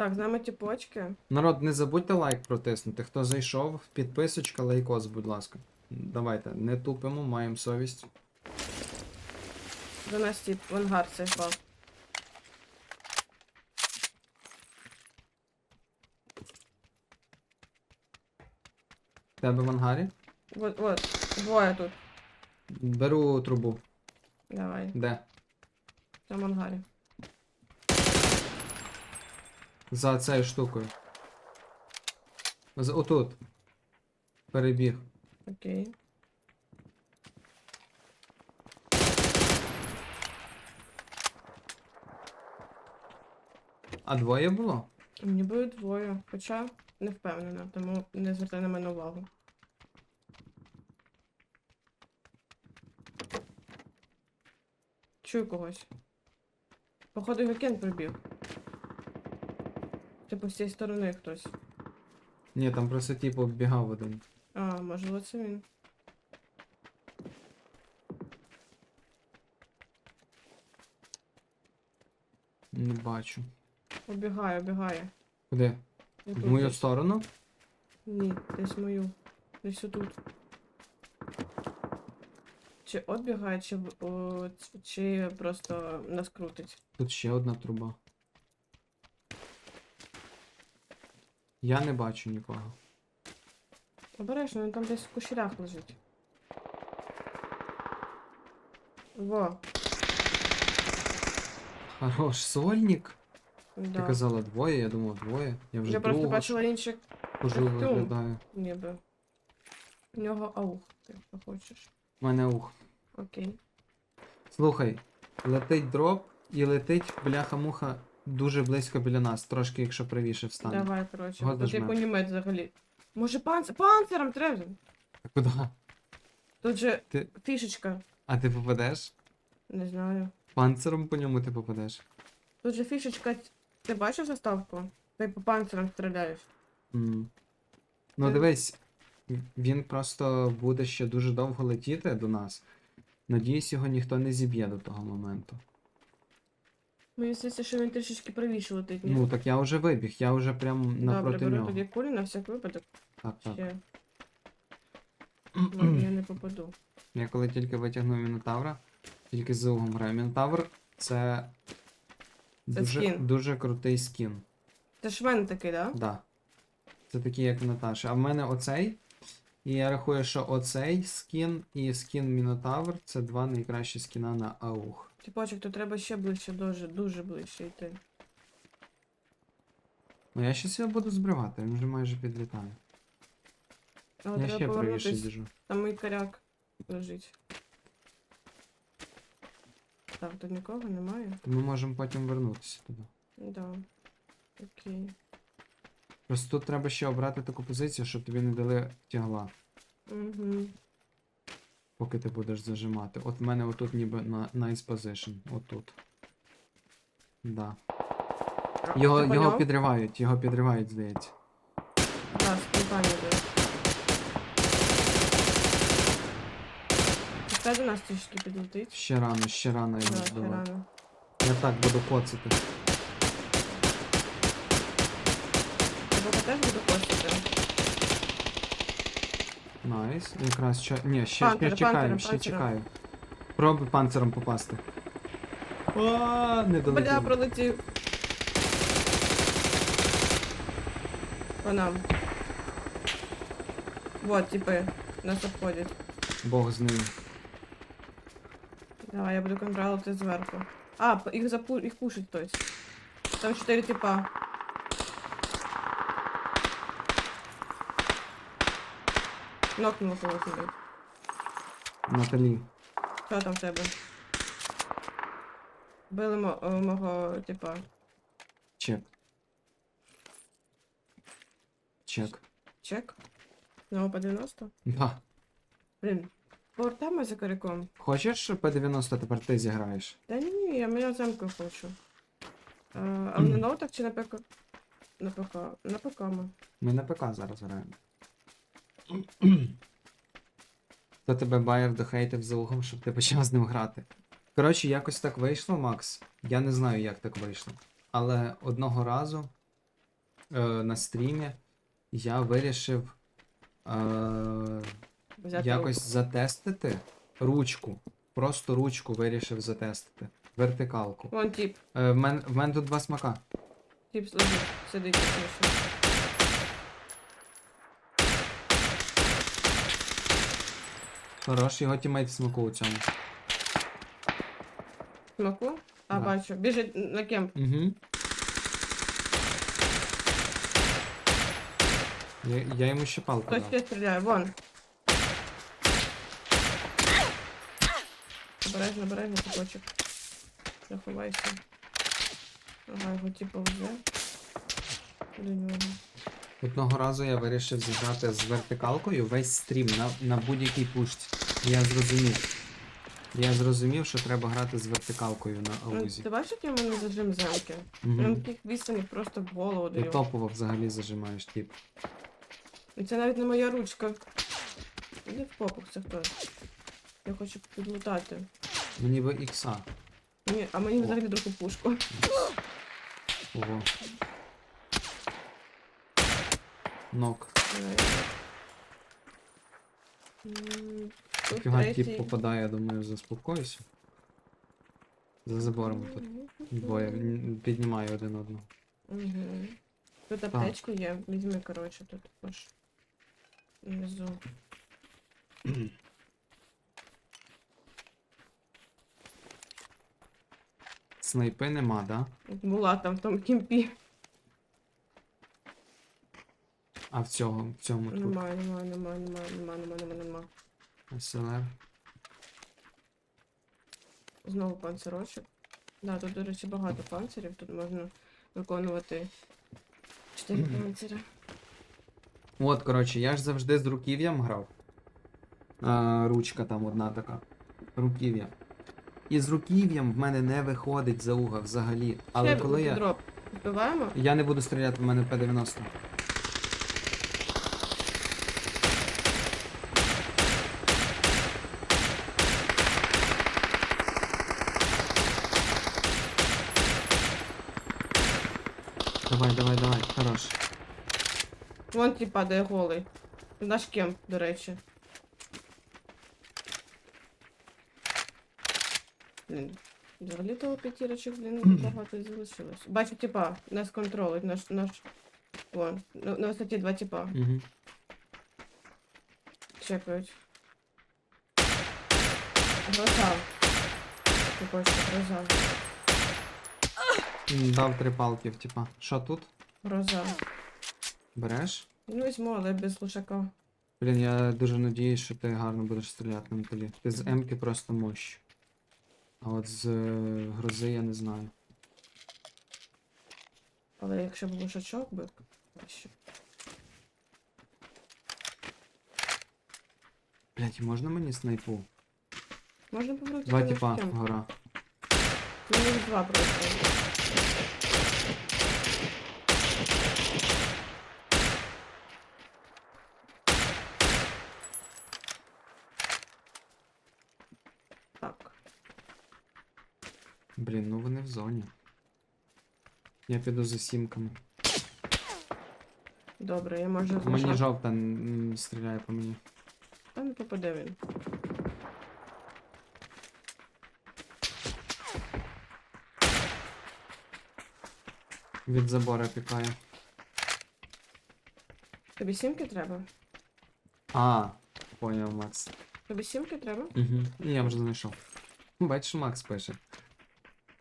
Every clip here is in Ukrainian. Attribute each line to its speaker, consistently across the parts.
Speaker 1: Так, з нами ті почки.
Speaker 2: Народ, не забудьте лайк протиснути. Хто зайшов, підписочка, лайкос, будь ласка. Давайте, не тупимо, маємо совість.
Speaker 1: До нас тип в ангар цей впав.
Speaker 2: Тебе в ангарі?
Speaker 1: Вот, вот, двоє тут.
Speaker 2: Беру трубу.
Speaker 1: Давай,
Speaker 2: Де?
Speaker 1: в ангарі.
Speaker 2: За цією штукою. З отут. Перебіг.
Speaker 1: Окей.
Speaker 2: А двоє було?
Speaker 1: Мені було двоє, хоча не впевнена, тому не звертай на мене увагу. Чую когось. Походу його кен прибіг. Типу з цієї сторони хтось.
Speaker 2: Ні, там просто типу бігав один.
Speaker 1: А, можливо, це він.
Speaker 2: Не бачу.
Speaker 1: Обігає, обігає.
Speaker 2: Куди? В мою
Speaker 1: десь.
Speaker 2: сторону?
Speaker 1: Ні, десь мою. Десь отут. Чи оббігає, чи, о, чи просто нас крутить.
Speaker 2: Тут ще одна труба. Я не бачу нікого.
Speaker 1: Обережно, він там десь в кущерях лежить. Во,
Speaker 2: Хорош, сольник. Ти казала двоє, я думав двоє. Я вже
Speaker 1: Я просто
Speaker 2: другого
Speaker 1: бачила інших
Speaker 2: хожу виглядаю.
Speaker 1: ніби. У нього аух, якщо хочеш.
Speaker 2: У мене ух.
Speaker 1: Окей.
Speaker 2: Слухай, летить дроп і летить бляха-муха дуже близько біля нас, трошки якщо правіше встане.
Speaker 1: Давай, коротше.
Speaker 2: Його
Speaker 1: Тут як взагалі. Може панцир? Панциром треба.
Speaker 2: А куди?
Speaker 1: Тут же
Speaker 2: Ти-
Speaker 1: фішечка.
Speaker 2: А ти попадеш?
Speaker 1: Не знаю.
Speaker 2: Панциром по ньому ти попадеш.
Speaker 1: Тут же фішечка. Ти бачив заставку? Ти по панцирам стріляєш.
Speaker 2: М. Ну
Speaker 1: Ти-
Speaker 2: дивись, він просто буде ще дуже довго летіти до нас. Надіюсь, його ніхто не зіб'є до того моменту.
Speaker 1: Мені здається, що він трішечки правіше летить. ні?
Speaker 2: Ну так я вже вибіг, я вже прям
Speaker 1: Добре,
Speaker 2: напроти
Speaker 1: беру
Speaker 2: нього.
Speaker 1: тоді кулі на всяк випадок.
Speaker 2: Так, так.
Speaker 1: Ще. Ладно, я не попаду.
Speaker 2: Я коли тільки витягнув Мінотавра, тільки з угом граю. Мінотавр це,
Speaker 1: Це
Speaker 2: дуже,
Speaker 1: скін.
Speaker 2: дуже крутий скін.
Speaker 1: Це ж в мене такий, да?
Speaker 2: Да. Це такий, як Наташа. А в мене оцей. І я рахую, що оцей скін і скін Мінотавр це два найкращі скіна на аух.
Speaker 1: Типочок, то треба ще ближче, дуже, дуже ближче йти.
Speaker 2: Ну я щас його буду збривати, він вже майже підлітає.
Speaker 1: Але
Speaker 2: я ще правіше біжу.
Speaker 1: Там мій коряк лежить. Так, тут нікого немає?
Speaker 2: Ми можемо потім вернутися туди.
Speaker 1: Да. Окей.
Speaker 2: Просто тут треба ще обрати таку позицію, щоб тобі не дали тягла,
Speaker 1: Угу.
Speaker 2: Поки ти будеш зажимати. От в мене отут ніби на nice position. Отут. Да. Його, його підривають, його підривають, здається.
Speaker 1: З компанії йде. До нас трішки підлетить.
Speaker 2: Ще рано, ще рано його
Speaker 1: Да, ще
Speaker 2: збивати.
Speaker 1: рано.
Speaker 2: Я так буду коцати.
Speaker 1: Тебе теж буду косити.
Speaker 2: Найс. Якраз ще. Ні, ще,
Speaker 1: Пантером,
Speaker 2: ще чекаю,
Speaker 1: пантером,
Speaker 2: ще
Speaker 1: пантером.
Speaker 2: чекаю. Пробуй панциром попасти. А, не
Speaker 1: Бля, пролетів. По нам. Вот, типи, нас обходять.
Speaker 2: Бог з ним.
Speaker 1: Давай, я буду контролити зверху. А, їх запу... їх пушить хтось. Там чотири типа. Нокнуло когось сюди.
Speaker 2: Наталі.
Speaker 1: Що там в тебе? Били мо... о, мого типа.
Speaker 2: Чек. Чек.
Speaker 1: Чек? Знову по 90?
Speaker 2: Да.
Speaker 1: Блін. Повертаємо за коряком.
Speaker 2: Хочеш P90 тепер ти зіграєш?
Speaker 1: Та ні, я моя замку хочу. А, а на ноутах чи на ПК? На ПК. На ПК ми.
Speaker 2: Ми на ПК зараз граємо. Хто тебе байер дохейтив за угом, щоб ти почав з ним грати. Коротше, якось так вийшло, Макс. Я не знаю, як так вийшло. Але одного разу е, на стрімі я вирішив е,
Speaker 1: Взяти
Speaker 2: якось
Speaker 1: руку.
Speaker 2: затестити ручку. Просто ручку вирішив затестити. Вертикалку.
Speaker 1: Вон тип.
Speaker 2: Е, в, мен, в мене тут два смака.
Speaker 1: Тип лежить, сидить.
Speaker 2: Хорош, його тімейт в смаку у цьому.
Speaker 1: Смаку? А,
Speaker 2: Да.
Speaker 1: бачу. Біжить на кемп.
Speaker 2: Угу. Я, я йому ще палку
Speaker 1: Хтось
Speaker 2: дав.
Speaker 1: ще стріляє, вон. Обережно, обережно, куточок. Заховайся. Ага, його типу вже. До нього.
Speaker 2: Одного разу я вирішив зіграти з вертикалкою весь стрім на, на будь-якій пушці. Я зрозумів. Я зрозумів, що треба грати з вертикалкою на
Speaker 1: Ну,
Speaker 2: аузі.
Speaker 1: Ти бачиш, який у мене зажим? Прям
Speaker 2: Угу.
Speaker 1: таких відстані просто в голову
Speaker 2: Ти топово взагалі зажимаєш, тип.
Speaker 1: І це навіть не моя ручка. Іди в попух, це хто? Я хочу підлутати.
Speaker 2: Мені би ікса.
Speaker 1: Ні, а мені
Speaker 2: О.
Speaker 1: взагалі другу пушку.
Speaker 2: Ого. Нок.
Speaker 1: М, тут
Speaker 2: Фіга
Speaker 1: третій.
Speaker 2: тип попадає, я думаю, заспокоюся. За забором тут. Двоє. М, Піднімаю один одного.
Speaker 1: Угу. Тут аптечки є. Візьми, коротше, тут аж. Внизу.
Speaker 2: Снайпи нема, да?
Speaker 1: Була там в тому кімпі.
Speaker 2: А в цього, в цьому тут.
Speaker 1: Немає, немає, немає, немає, немає, немає, немає, немає.
Speaker 2: СЛР.
Speaker 1: Знову панцирочок. Да, тут, до речі, багато панцирів. Тут можна виконувати чотири
Speaker 2: Мгм.
Speaker 1: панцири.
Speaker 2: От, коротше, я ж завжди з руків'ям грав. А, ручка там одна така. Руків'я. І з руків'ям в мене не виходить за уга взагалі. Але
Speaker 1: Ще
Speaker 2: коли я.
Speaker 1: Дроп. Вбиваємо?
Speaker 2: Я не буду стріляти, в мене П-90. Давай, давай, давай, хорош.
Speaker 1: Вон ті падає голий. Наш кемп, до речі. Блін. Взагалі того п'ятірочок, блін, багато залишилось. Бачу, типа, нас контролить, наш, наш. Вон, на, на висоті два типа.
Speaker 2: Угу.
Speaker 1: Чекають. Гроза. Ти хочеш
Speaker 2: Дав три палки, типа. Що тут?
Speaker 1: Гроза.
Speaker 2: Береш?
Speaker 1: Ну візьму, але без лушака.
Speaker 2: Блін, я дуже надіюсь, що ти гарно будеш стріляти на тобі. Ти з М-ки просто мощ. А от з е, грози я не знаю.
Speaker 1: Але якщо б лушачок би.
Speaker 2: Блять, можна мені снайпу?
Speaker 1: Можна повернути
Speaker 2: Два типа, гора.
Speaker 1: Ну, їх два просто. Так.
Speaker 2: Блін, ну вони в зоні. Я піду за сімками.
Speaker 1: Добре, я можу
Speaker 2: Мені жовта м, стріляє по мені.
Speaker 1: Та не попаде він.
Speaker 2: Від забора пікає.
Speaker 1: Тобі сімки треба?
Speaker 2: А, поняв, Макс.
Speaker 1: Тобі сімки треба?
Speaker 2: Угу. Я вже знайшов. Бачиш, Макс пише.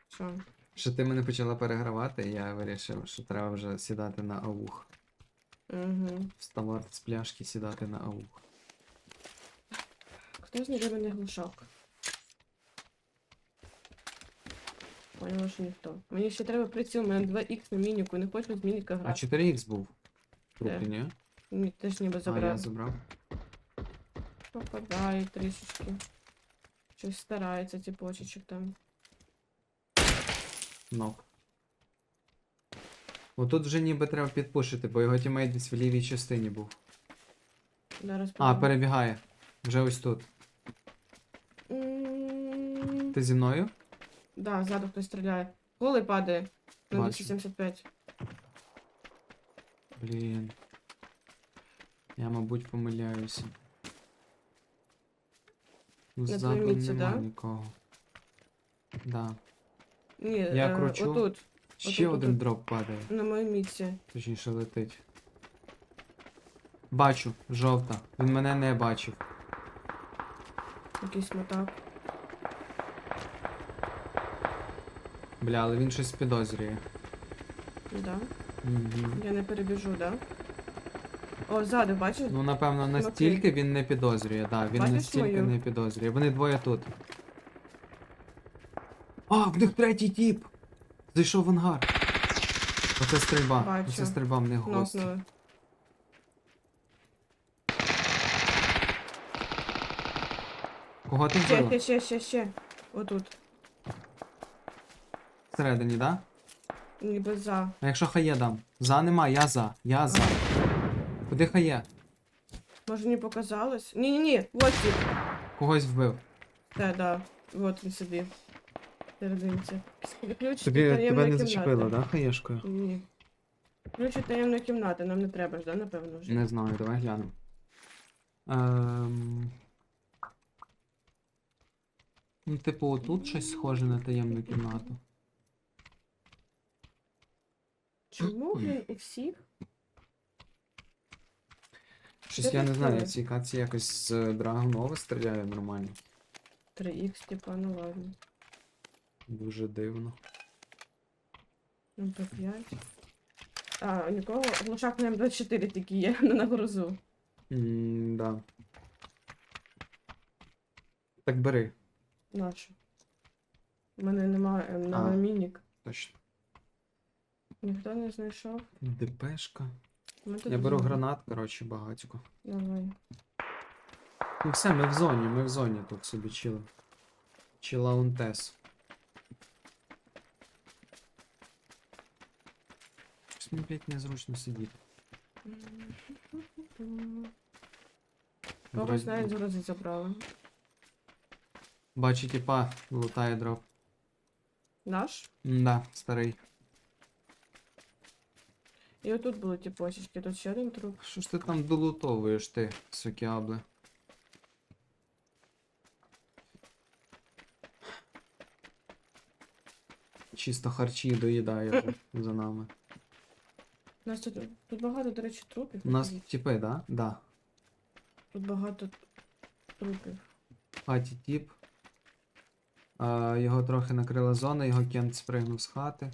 Speaker 1: Що?
Speaker 2: Що ти мене почала перегравати, і я вирішив, що треба вже сідати на аух.
Speaker 1: Угу.
Speaker 2: Вставати з пляшки, сідати на аух.
Speaker 1: Хто знайде мене глушак? Поняла, що ніхто. Мені ще треба приціл, у мене 2х на мініку, не хочу з мініка
Speaker 2: А 4х був. Трупі, ні?
Speaker 1: Ні, теж ніби
Speaker 2: А, я
Speaker 1: забрав.
Speaker 2: забрав.
Speaker 1: Попадає трішечки. Щось старається, типочечок там.
Speaker 2: Нок. Отут вже ніби треба підпушити, бо його тімейт десь в лівій частині був.
Speaker 1: Зараз
Speaker 2: А, перебігає. Вже ось тут.
Speaker 1: М,
Speaker 2: Ти зі мною?
Speaker 1: Да, ззаду хтось стріляє. Голий падає. На
Speaker 2: Бачу.
Speaker 1: 275.
Speaker 2: Блін. Я, мабуть, помиляюся. Ну, Ззаду нема
Speaker 1: да?
Speaker 2: нікого. Да.
Speaker 1: Ні,
Speaker 2: Я
Speaker 1: е,
Speaker 2: кручу.
Speaker 1: отут,
Speaker 2: Ще
Speaker 1: Отут,
Speaker 2: один
Speaker 1: отут.
Speaker 2: дроп падає.
Speaker 1: на моїй місці.
Speaker 2: Точніше летить. Бачу, жовта. Він мене не бачив.
Speaker 1: Якийсь мотак.
Speaker 2: Бля, але він щось підозрює.
Speaker 1: Да.
Speaker 2: Угу.
Speaker 1: Я не перебіжу, да? О, ззаду, бачиш?
Speaker 2: Ну, напевно, настільки він не підозрює, да, він
Speaker 1: Бачиш
Speaker 2: настільки
Speaker 1: мою?
Speaker 2: не підозрює. Вони двоє тут. А, в них третій тіп! Зайшов в ангар. Оце стрільба.
Speaker 1: Бачу.
Speaker 2: Оце стрільба в них гості.
Speaker 1: Нокнули.
Speaker 2: Кого ти
Speaker 1: Ще,
Speaker 2: вбила?
Speaker 1: ще, ще, ще, ще. Отут.
Speaker 2: Всередині, да?
Speaker 1: Ніби за.
Speaker 2: А якщо хає дам? За нема, я за. Я за. Куди хає?
Speaker 1: Може не показалось? Ні-ні-ні, вот тип.
Speaker 2: Когось вбив.
Speaker 1: Та, да. Вот він собі. Серединці. Ключ
Speaker 2: Тобі
Speaker 1: від
Speaker 2: тебе
Speaker 1: таємної
Speaker 2: не
Speaker 1: кімнати.
Speaker 2: зачепило, да, хаєшкою?
Speaker 1: Ні. Ключ від таємної кімнати, нам не треба ж, да, напевно вже.
Speaker 2: Не знаю, давай глянемо. Ем... Ну, типу, тут щось схоже на таємну кімнату.
Speaker 1: Чому він у всіх?
Speaker 2: Щось я не знаю, ці каці якось з Драгонова стріляє нормально.
Speaker 1: 3х, типа, ну ладно.
Speaker 2: Дуже дивно.
Speaker 1: МП5. А, у нікого глушак на М24 тільки є, не на грузу.
Speaker 2: М, да. Так бери,
Speaker 1: Нашу. У мене немає ем, на
Speaker 2: А.
Speaker 1: мінік.
Speaker 2: точно.
Speaker 1: Ніхто не знайшов.
Speaker 2: ДПшка.
Speaker 1: Ми тут
Speaker 2: Я беру
Speaker 1: знову.
Speaker 2: гранат, коротше, багатько.
Speaker 1: Давай.
Speaker 2: Ну все, ми в зоні, ми в зоні тут собі чили. Чилаунтес. Щось мені, блядь, незручно сидіти.
Speaker 1: Когось
Speaker 2: Вроді-
Speaker 1: навіть з грузи забрали.
Speaker 2: Бачу, типа, лутає дроп.
Speaker 1: Наш?
Speaker 2: Да, старий.
Speaker 1: І отут були ті посічки, тут ще один труп.
Speaker 2: Що ж ти там долутовуєш ти, сокіабле? Чисто харчі доїдає за нами.
Speaker 1: У нас тут, тут багато, до речі, трупів.
Speaker 2: У нас типи, да? Да.
Speaker 1: Тут багато трупів.
Speaker 2: хаті тіп. А, його трохи накрила зона, його кент спригнув з хати.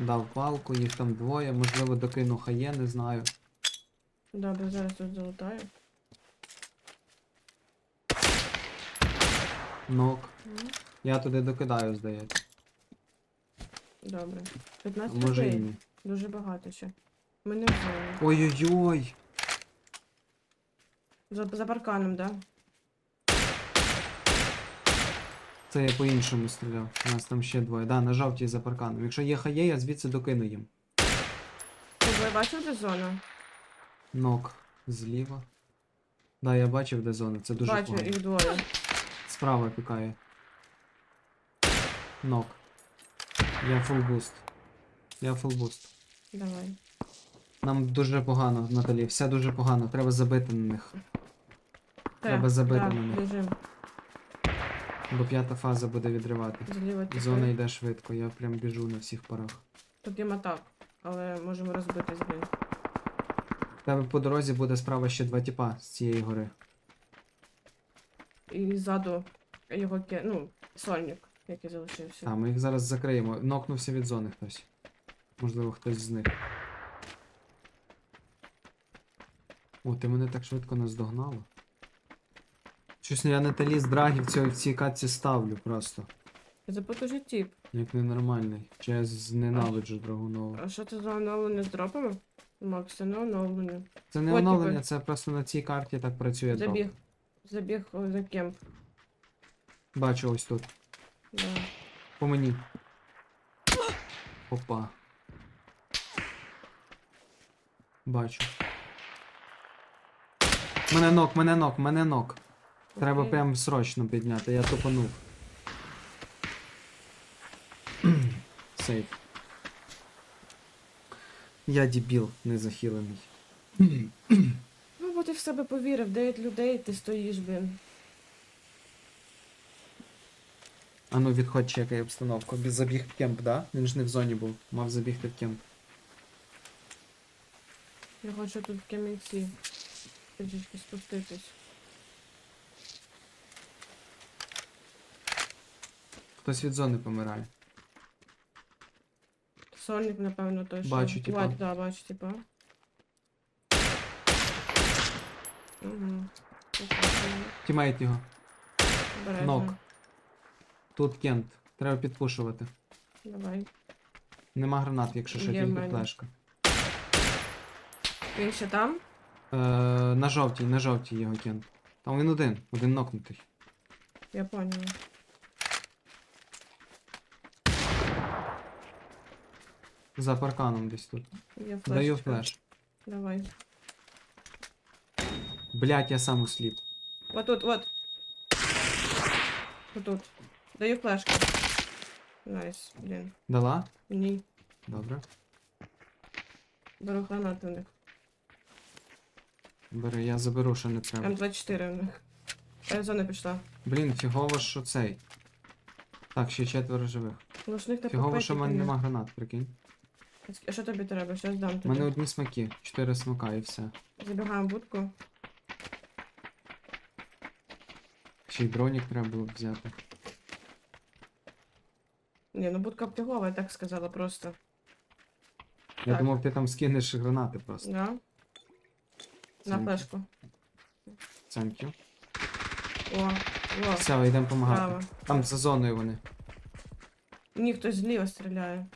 Speaker 2: Дав палку, їх там двоє, можливо, докину хає, не знаю.
Speaker 1: Добре, зараз тут залутаю.
Speaker 2: Нок.
Speaker 1: М,
Speaker 2: Я туди докидаю, здається.
Speaker 1: Добре.
Speaker 2: А
Speaker 1: 15
Speaker 2: може і
Speaker 1: людей.
Speaker 2: ні.
Speaker 1: Дуже багато ще. Ми не взяли.
Speaker 2: Ой-ой-ой!
Speaker 1: За, за парканом, да?
Speaker 2: Це я по-іншому стріляв. У нас там ще двоє. Да, на жовтій за парканом. Якщо є хає, я звідси докину їм.
Speaker 1: Ти ви бачив, де зона?
Speaker 2: Нок зліва. Да, я бачив, де зона. Це дуже
Speaker 1: Бачу,
Speaker 2: погано.
Speaker 1: їх двоє.
Speaker 2: Справа пікає. Нок. Я фул буст. Я фул буст.
Speaker 1: Давай.
Speaker 2: Нам дуже погано, Наталі. Все дуже погано. Треба забити на них. Треба забити на них.
Speaker 1: Біжим.
Speaker 2: Бо п'ята фаза буде відривати.
Speaker 1: Зліва.
Speaker 2: Зона йде швидко, я прям біжу на всіх парах.
Speaker 1: Тут є матак, але можемо розбитись, блін.
Speaker 2: В тебе по дорозі буде справа ще два тіпа з цієї гори.
Speaker 1: І ззаду його ке... ну, сольник, який залишився.
Speaker 2: А, ми їх зараз закриємо. Нокнувся від зони хтось. Можливо, хтось з них. О, ти мене так швидко наздогнала. Щось я Наталі з драгів цього в цій катці ставлю просто.
Speaker 1: Це потужний тіп.
Speaker 2: Як ненормальний. Чи я зненавиджу Драгунова.
Speaker 1: А що це за оновлення з дропами? Макс, це не оновлення.
Speaker 2: Це не
Speaker 1: От
Speaker 2: оновлення, це просто на цій карті так працює дроп.
Speaker 1: Забіг. Забіг о, за кемп.
Speaker 2: Бачу ось тут.
Speaker 1: Да.
Speaker 2: По мені. Опа. Бачу. Мене нок, мене нок, мене нок. Треба прям срочно підняти, я тупанув. Сейф. Я дебіл, не захилений.
Speaker 1: Ну, бо ти в себе повірив, 9 людей, ти стоїш, блін.
Speaker 2: А ну відходь, чекай обстановку. Без забіг в кемп, да? Він ж не в зоні був. Мав забігти в кемп.
Speaker 1: Я хочу тут в камінці трішечки спуститись.
Speaker 2: Хтось від зони помирає.
Speaker 1: Сольник, напевно, той, що.
Speaker 2: Бачу, типа.
Speaker 1: Бач, да, бачу, типа. Угу.
Speaker 2: Тімейт його. Нок.
Speaker 1: Нок.
Speaker 2: Тут кент. Треба підпушувати.
Speaker 1: Давай.
Speaker 2: Нема гранат, якщо що,
Speaker 1: Є в
Speaker 2: тільки
Speaker 1: мене.
Speaker 2: флешка.
Speaker 1: Він ще там?
Speaker 2: Е, на жовтій, на жовтій його кент. Там він один, один нокнутий.
Speaker 1: Я поняла.
Speaker 2: За парканом десь тут.
Speaker 1: Є
Speaker 2: Даю флеш.
Speaker 1: Давай.
Speaker 2: Блять, я сам усліп.
Speaker 1: Вот тут, вот. Вот тут. Даю флешку. Найс, блін.
Speaker 2: Дала?
Speaker 1: Ні.
Speaker 2: Добре.
Speaker 1: Беру гранати в них.
Speaker 2: Бери, я заберу, що не треба.
Speaker 1: М24 в них. Е, зона пішла.
Speaker 2: Блін, фігово, що цей. Так, ще четверо живих.
Speaker 1: Лушник на
Speaker 2: Фігово, що в мене нема гранат, прикинь.
Speaker 1: А що тобі треба? Щось дам
Speaker 2: У
Speaker 1: тобі.
Speaker 2: мене одні смаки, чотири смака і все.
Speaker 1: Забігаємо в будку.
Speaker 2: Ще й бронік треба було б взяти.
Speaker 1: Ні, ну будка обтягова, я так сказала просто.
Speaker 2: Я
Speaker 1: Так.
Speaker 2: думав, ти там скинеш гранати просто.
Speaker 1: Да? На
Speaker 2: you.
Speaker 1: флешку.
Speaker 2: Thank you.
Speaker 1: О, о,
Speaker 2: Все, йдемо помагати.
Speaker 1: право.
Speaker 2: Там за зоною вони.
Speaker 1: Ні, хтось зліва стріляє.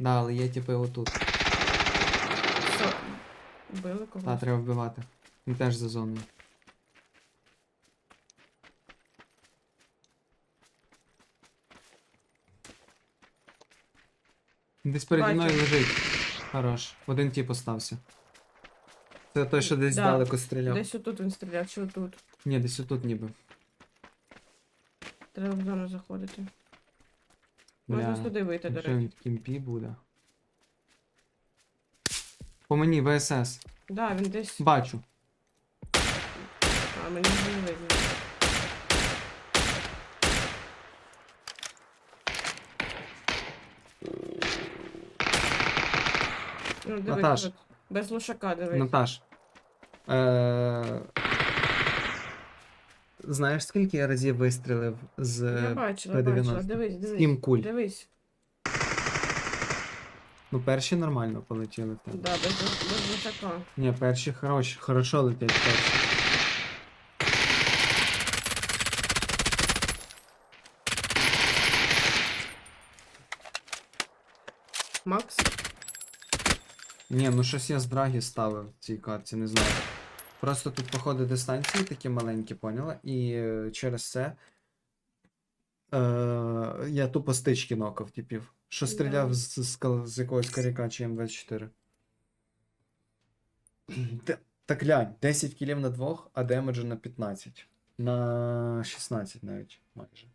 Speaker 2: Да, але є типи отут.
Speaker 1: Все. Били когось.
Speaker 2: Та, треба вбивати. Він теж за зоною. Десь переді
Speaker 1: Бачу.
Speaker 2: мною лежить. Хорош. Один тип остався. Це той, що десь
Speaker 1: Да.
Speaker 2: далеко стріляв.
Speaker 1: Десь отут він стріляв, чи отут.
Speaker 2: Ні, десь отут ніби.
Speaker 1: Треба в зону заходити. Можна
Speaker 2: Бля.
Speaker 1: сюди вийти, до
Speaker 2: Якщо
Speaker 1: речі.
Speaker 2: він в кімпі буде. По мені ВСС.
Speaker 1: Да, він десь.
Speaker 2: Бачу.
Speaker 1: А, мені вже не видно. Ну, дивись,
Speaker 2: Наташ.
Speaker 1: от, без лошака дивись.
Speaker 2: Наташ. Е... Знаєш, скільки я разів вистрілив з
Speaker 1: Я бачила,
Speaker 2: P90?
Speaker 1: бачила. Дивись, дивись.
Speaker 2: Сім куль.
Speaker 1: Дивись.
Speaker 2: Ну, перші нормально полетіли тебе.
Speaker 1: Да, без, без лошака.
Speaker 2: Ні, перші хороші, хорошо летять перші.
Speaker 1: Макс?
Speaker 2: Ні, ну щось я з драгі ставив в цій картці, не знаю. Просто тут, походу, дистанції такі маленькі, поняла? І е, через це. Е, я тупо стички нокав, типів. Що стріляв з, з, з якогось каріка чи М24. Та- Так глянь, 10 кілів на двох, а демеджу на 15. На 16 навіть майже.